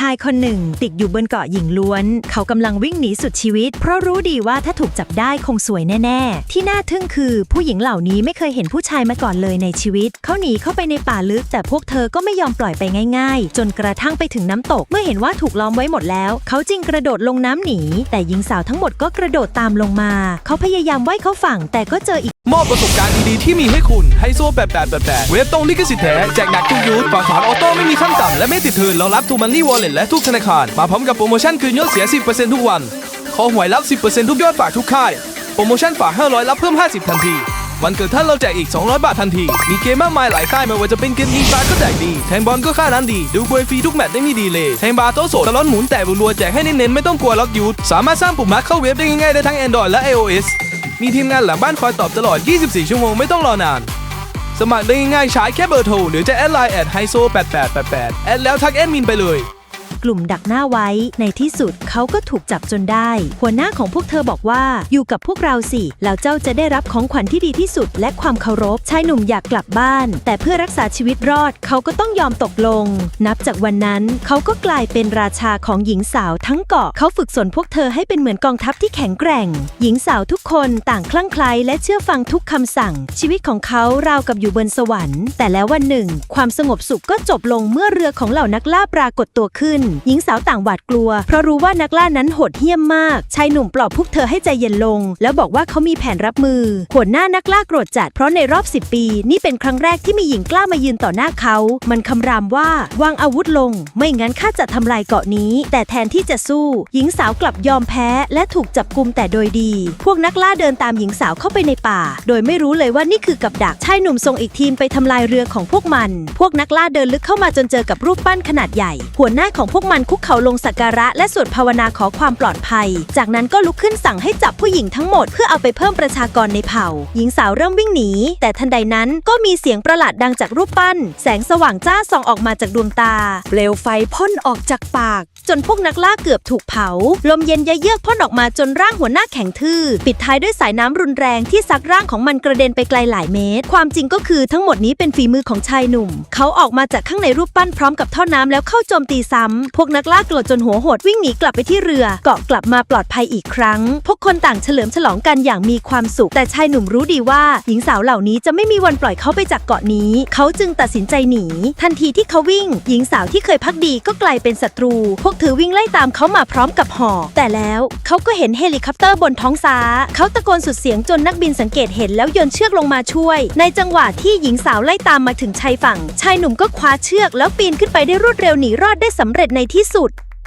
ชายคนหนึ่ง ติดอยู่บนเกาะหญิงล้วน เขากำลังวิ่งหนีสุดชีวิต เพราะรู้ดีว่าถ้าถูกจับได้คงสวยแน่ ๆ ที่น่าทึ่งคือผู้หญิงเหล่านี้ไม่เคยเห็นผู้ชายมาก่อนเลยในชีวิต เขาหนีเข้าไปในป่าลึก แต่พวกเธอก็ไม่ยอมปล่อยไปง่าย ๆ จนกระทั่งไปถึงน้ำตก เมื่อเห็นว่าถูกล้อมไว้หมดแล้ว เขาจึงกระโดดลงน้ำหนี แต่หญิงสาวทั้งหมดก็กระโดดตามลงมา เขาพยายามว่ายเข้าฝั่งแต่ก็เจออีก มอบประสบการณ์ดีๆที่มีให้คุณไฮโซแบบแบบแบบแบบเว็บตรงลิขสิทธิ์แท้แจกหนักทุกยูทฝากถอนออโต้ไม่มีขั้นต่ำและไม่ติดทิร์นรองรับทูมันนี่วอลเล็ตและทุกธนาคาร มาพร้อมกับโปรโมชั่นคืนยอดเสีย 10%ทุกวัน ขอหวยรับ 10%ทุกยอดฝากทุกค่าย โปรโมชั่นฝาก 500 รับเพิ่ม 50 ทันทีวันเกิดท่านเราแจกอีก 200 บาททันที มีเกมมากมายหลายค่ายไม่ว่าจะเป็นเกมยิงปลาก็แจกดี แทงบอลก็ค่านั้นดี ดูบวยฟรีทุกแมตช์ได้มีดีเลย แทงบาโต๊ะโสดตลอดหมุนแต่รัวแจกให้เน้นๆ ไม่ต้องกลัวล็อกยูทสามารถสร้างปุ่มลัดเข้าเว็บได้ง่ายๆ ได้ทั้ง Android และ iOS มีทีมงานหลังบ้านคอยตอบตลอด 24 ชั่วโมงไม่ต้องรอนาน สมัครได้ง่ายๆใช้แค่เบอร์โทร หรือจะแอดไลน์แอดไฮโซ8888แอดแล้วทักแอดมินไปเลย กลุ่มดักหน้าไว้ ในที่สุดเขาก็ถูกจับจนได้ หัวหน้าของพวกเธอบอกว่า อยู่กับพวกเราสิ แล้วเจ้าจะได้รับของขวัญที่ดีที่สุด และความเคารพ ชายหนุ่มอยากกลับบ้าน แต่เพื่อรักษาชีวิตรอดเขาก็ต้องยอมตกลง นับจากวันนั้นเขาก็กลายเป็นราชาของหญิงสาวทั้งเกาะเขาฝึกสอนพวกเธอให้เป็นเหมือนกองทัพที่แข็งแกร่ง หญิงสาวทุกคนต่างคลั่งไคล้และเชื่อฟังทุกคำสั่ง ชีวิตของเขาราวกับอยู่บนสวรรค์ แต่แล้ววันหนึ่ง ความสงบสุขก็จบลงเมื่อเรือของเหล่านักล่าปรากฏตัวขึ้นหญิงสาวต่างหวาดกลัว เพราะรู้ว่านักล่านั้นโหดเหี้ยมมาก ชายหนุ่มปลอบพวกเธอให้ใจเย็นลง แล้วบอกว่าเขามีแผนรับมือหัวหน้านักล่าโกรธจัดเพราะในรอบ 10 ปี นี่เป็นครั้งแรกที่มีหญิงกล้ามายืนต่อหน้าเขา มันคำรามว่าวางอาวุธลง ไม่งั้นข้าจะทำลายเกาะนี้ แต่แทนที่จะสู้ หญิงสาวกลับยอมแพ้ และถูกจับกุมแต่โดยดี พวกนักล่าเดินตามหญิงสาวเข้าไปในป่า โดยไม่รู้เลยว่านี่คือกับดักชายหนุ่มส่งอีกทีมไปทำลายเรือของพวกมัน พวกนักล่าเดินลึกเข้ามาจนเจอกับรูปปั้นขนาดใหญ่ หัวหน้าของพวกมันคุกเข่าลงสักการะและสวดภาวนาขอความปลอดภัย จากนั้นก็ลุกขึ้นสั่งให้จับผู้หญิงทั้งหมดเพื่อเอาไปเพิ่มประชากรในเผ่า หญิงสาวเริ่มวิ่งหนี แต่ทันใดนั้นก็มีเสียงประหลาดดังจากรูปปั้น แสงสว่างจ้าส่องออกมาจากดวงตา เปลวไฟพ่นออกจากปาก จนพวกนักล่าเกือบถูกเผา ลมเย็นยะเยือกพ่นออกมาจนร่างหัวหน้าแข็งทื่อ ปิดท้ายด้วยสายน้ำรุนแรงที่ซักร่างของมันกระเด็นไปไกลหลายเมตร ความจริงก็คือทั้งหมดนี้เป็นฝีมือของชายหนุ่ม เขาออกมาจากข้างในรูปปั้นพร้อมกับท่อน้ำแล้วเข้าโจมตีซ้ำพวกนักล่าโกรธจนหัวโหดวิ่งหนีกลับไปที่เรือ เกาะกลับมาปลอดภัยอีกครั้ง พวกคนต่างเฉลิมฉลองกันอย่างมีความสุข แต่ชายหนุ่มรู้ดีว่า หญิงสาวเหล่านี้จะไม่มีวันปล่อยเขาไปจากเกาะนี้ เขาจึงตัดสินใจหนี ทันทีที่เขาวิ่ง หญิงสาวที่เคยพักดีก็กลายเป็นศัตรู พวกถือวิ่งไล่ตามเขามาพร้อมกับหอกแต่แล้วเขาก็เห็นเฮลิคอปเตอร์บนท้องฟ้า เขาตะโกนสุดเสียงจนนักบินสังเกตเห็นแล้วโยนเชือกลงมาช่วย ในจังหวะที่หญิงสาวไล่ตามมาถึงชายฝั่ง ชายหนุ่มก็คว้าเชือกแล้วปีนขึ้นไปได้รวดเร็วหนีรอดได้สำเร็จในที่สุด